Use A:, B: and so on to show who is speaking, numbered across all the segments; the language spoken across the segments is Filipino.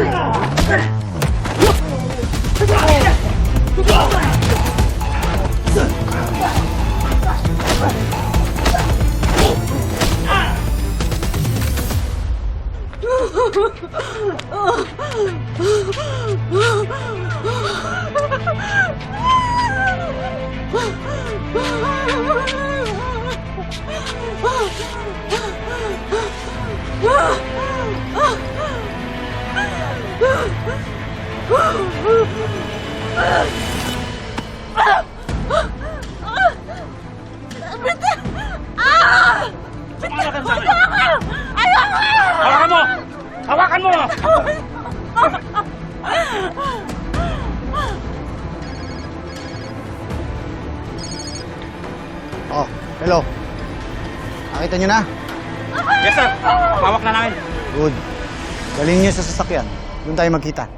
A: Ah! Hawakan mo! Hawakan mo!
B: Oh, hello. Nakita nyo na?
A: Yes, sir. Hawak na namin.
B: Good. Galing nyo sa sasakyan. Doon tayo magkita.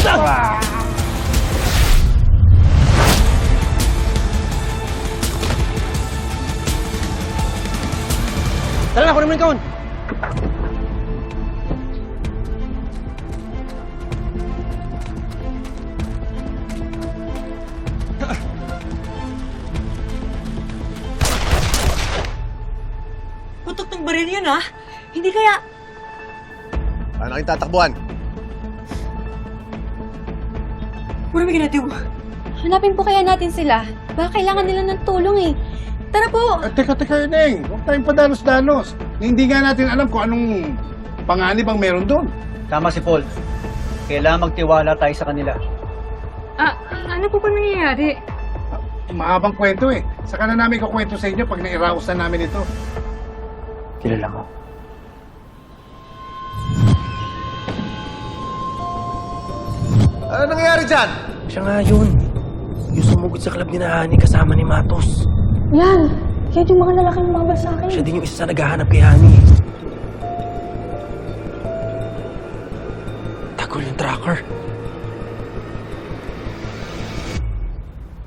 A: Tara
C: na, kunin mo yung kahon.
D: Putok ng baril yun, ha? Hindi kaya...
E: Paano kayong tatakbuhan?
D: What are we gonna do?
F: Hanapin po kaya natin sila. Baka kailangan nila ng tulong eh. Tara po!
G: At teka, teka, Neng. Huwag tayong padalos-dalos. Hindi nga natin alam kung anong panganib ang meron doon.
C: Tama si Paul. Kailangan magtiwala tayo sa kanila.
F: Ah, ano po ba nangyayari?
G: Mahabang kwento eh. Saka na namin kukwento sa inyo pag nairaos na namin ito.
C: Kilala mo.
E: Ano nangyayari dyan?
H: Siya nga yun. Yung sumugod sa club ni Nahani kasama ni Matos.
F: Yan! Yan yung mga lalaking lumabas sa akin.
H: Siya din yung isa sa naghahanap kay Hani. Tagol yung tracker.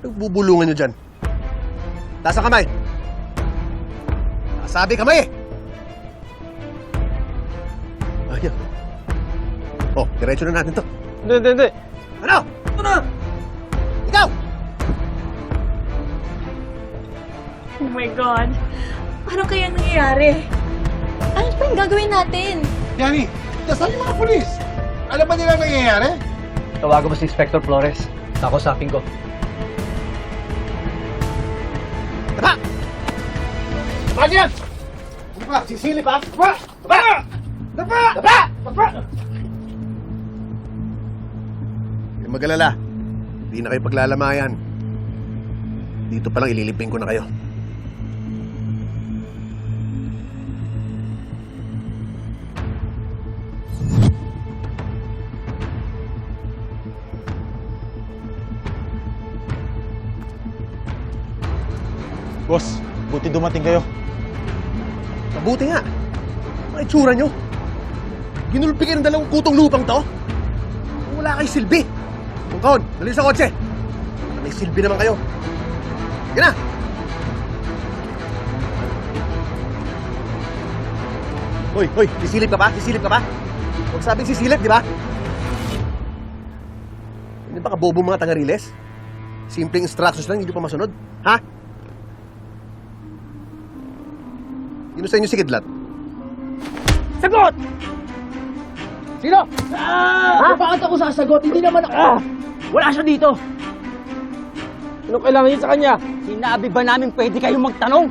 E: Nagbubulungan nyo dyan. Taas ang kamay. Sabi kamay eh. Ayan. Oh, diretso na natin to.
C: Hindi, hindi, hindi.
E: Ano? Ito na! Ikaw!
D: Oh my God. Ano kaya nangyayari?
F: Ano pa yung gagawin natin?
G: Yani, dasal yung mga polis. Alam ba nila ang nangyayari?
C: Tawagan mo si Inspector Flores. Kakusapin ko.
E: Taba!
G: Taba yan! Ano ba? Sisilip ha? Taba! Taba! Taba! Taba! Taba!
E: Huwag mag-alala. Hindi na kayo paglalamayan. Dito pa lang ililipin ko na kayo.
B: Boss, buti dumating kayo.
E: Mabuti nga. Mga itsura nyo. Ginulpi kayo ng dalawang kutong lupang to. Wala kayo silbi. Kaon, dali sa kotse. May silbi naman kayo. Yan na. Hoy, hoy, sisilip ka pa? Sisilip ka pa? Huwag sabing sisilip, di ba? Hindi ba kabobo mga tangariles? Simpleng instructions lang, hindi pa masunod. Ha? Sino sa inyo si Kidlat?
D: Sagot!
C: Sino? Ha? Bakit ako sasagot? Hindi naman ako.
D: Wala siya dito!
C: Ano kailangan niyo sa kanya? Sinabi ba namin pwede kayong magtanong?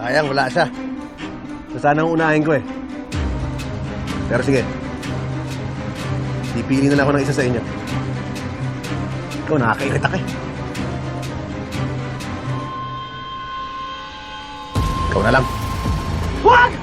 E: Sayang, wala siya. So, sana ang unahin ko eh. Pero sige, pipili na lang ako ng isa sa inyo. Ikaw, nakakairita ka eh. Ikaw na lang.
C: Huwag!